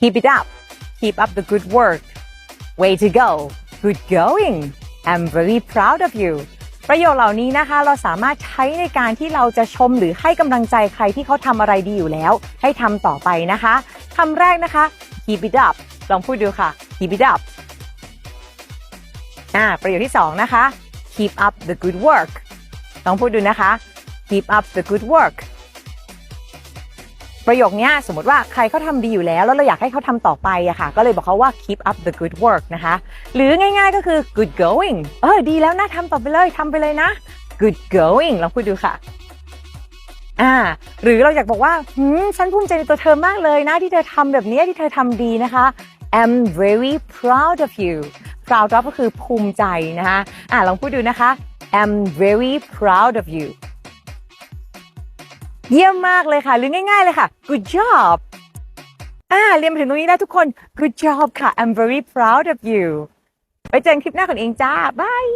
keep it up keep up the good work way to go good going I'm very proud of you ประโยคเหล่านี้นะคะ เราสามารถใช้ในการที่เราจะชมหรือให้กำลังใจใครที่เขาทำอะไรดีอยู่แล้ว ให้ทำต่อไปนะคะคำแรกนะคะ keep it up ลองพูดดูค่ะ keep it up อ่าประโยคที่สองนะคะ keep up the good work ลองพูดดูนะคะ keep up the good work ประโยคนี้สมมติว่าใครเขาทำดีอยู่แล้ว แล้วเราอยากให้เขาทำต่อไปอะค่ะ ก็เลยบอกเขาว่า keep up the good work นะคะ หรือง่ายๆก็คือ good going เออดีแล้วนะทำต่อไปเลยทำไปเลยนะ good going ลองพูดดูค่ะอ่าหรือเราอยากบอกว่าหืมฉันภูมิใจในตัวเธอมากเลยนะ ที่เธอทำแบบนี้ที่เธอทำดีนะคะ I'm very proud of you proud of ก็คือภูมิใจนะคะอ่าลองพูดดูนะคะ I'm very proud of you เยี่ยมมากเลยค่ะ หรือง่ายๆเลยค่ะ good job อ่าเรียนมาถึงตรงนี้แล้วทุกคน good job ค่ะ I'm very proud of you ไว้เจอกันคลิปหน้าของเองจ้าบาย